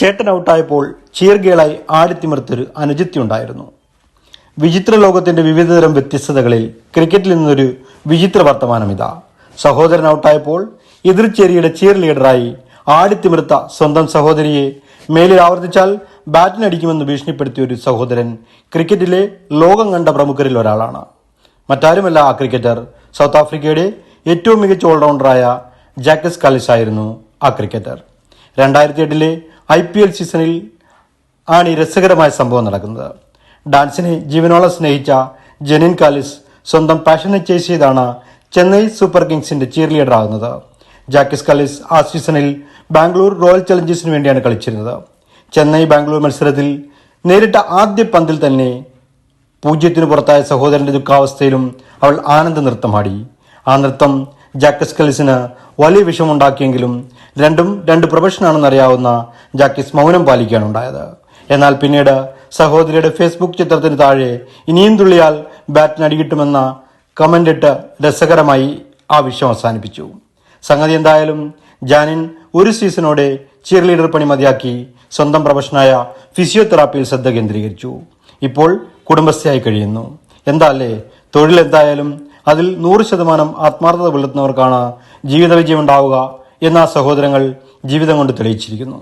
ചേട്ടൻ ഔട്ടായപ്പോൾ ചീർഗേളായി ആടിത്തിമർത്തൊരു ആടിത്തിമിർത്തൊരു അനുജിത്യുണ്ടായിരുന്നു വിചിത്ര ലോകത്തിന്റെ വിവിധതരം വ്യത്യസ്തതകളിൽ ക്രിക്കറ്റിൽ നിന്നൊരു വിചിത്ര വർത്തമാനം ഇതാ സഹോദരൻ ഔട്ടായപ്പോൾ എതിർചേരിയുടെ ചീർ ലീഡറായി ആടിത്തിമിർത്ത സ്വന്തം സഹോദരിയെ മേലിൽ ആവർത്തിച്ചാൽ ബാറ്റിനടിക്കുമെന്ന് ഭീഷണിപ്പെടുത്തിയ ഒരു സഹോദരൻ ക്രിക്കറ്റിലെ ലോകം കണ്ട പ്രമുഖരിൽ ഒരാളാണ്. മറ്റാരുമല്ല ആ ക്രിക്കറ്റർ സൗത്ത് ആഫ്രിക്കയുടെ ഏറ്റവും മികച്ച ഓൾറൗണ്ടറായ ജാക്കസ് കാലിസ് ആയിരുന്നു ആ ക്രിക്കറ്റർ രണ്ടായിരത്തി എട്ടിലെ ഐ പി എൽ സീസണിൽ ആണ് ഈ രസകരമായ സംഭവം നടക്കുന്നത്. ഡാൻസിനെ ജീവനോളം സ്നേഹിച്ച ജെനിൻ കാലിസ് സ്വന്തം പാഷനെ ചേസ് ചെയ്താണ് ചെന്നൈ സൂപ്പർ കിങ്സിന്റെ ചീർ ലീഡർ ആകുന്നത്. ജാക്കിസ് കാലിസ് ആ സീസണിൽ ബാംഗ്ലൂർ റോയൽ ചലഞ്ചേഴ്സിന് വേണ്ടിയാണ് കളിച്ചിരുന്നത്. ചെന്നൈ ബാംഗ്ലൂർ മത്സരത്തിൽ നേരിട്ട ആദ്യ പന്തിൽ തന്നെ പൂജ്യത്തിന് പുറത്തായ സഹോദരന്റെ ദുഃഖാവസ്ഥയിലും അവൾ ആനന്ദ നൃത്തമാടി ആ നൃത്തം ജാക്കസ് കലിസിന് വലിയ വിഷമുണ്ടാക്കിയെങ്കിലും രണ്ടും രണ്ട് പ്രൊഫഷനാണെന്ന് അറിയാവുന്ന ജാക്കിസ് മൗനം പാലിക്കുകയാണ് ഉണ്ടായത്. എന്നാൽ പിന്നീട് സഹോദരിയുടെ ഫേസ്ബുക്ക് ചിത്രത്തിന് താഴെ ഇനിയും തുള്ളിയാൽ ബാറ്റിന് അടികിട്ടുമെന്ന കമന്റ് ഇട്ട് രസകരമായി ആ വിഷയം അവസാനിപ്പിച്ചു. സംഗതി എന്തായാലും ജാനിൻ ഒരു സീസണോടെ ചിയർ ലീഡർ പണി മതിയാക്കി സ്വന്തം പ്രൊഫഷനായ ഫിസിയോതെറാപ്പിയിൽ ശ്രദ്ധ കേന്ദ്രീകരിച്ചു. ഇപ്പോൾ കുടുംബസ്ഥയായി കഴിയുന്നു. എന്താല്ലേ? തൊഴിൽ എന്തായാലും അതിൽ നൂറ് ശതമാനം ആത്മാർത്ഥത പുലർത്തുന്നവർക്കാണ് ജീവിത വിജയം ഉണ്ടാവുക എന്ന സഹോദരങ്ങൾ ജീവിതം കൊണ്ട് തെളിയിച്ചിരിക്കുന്നു.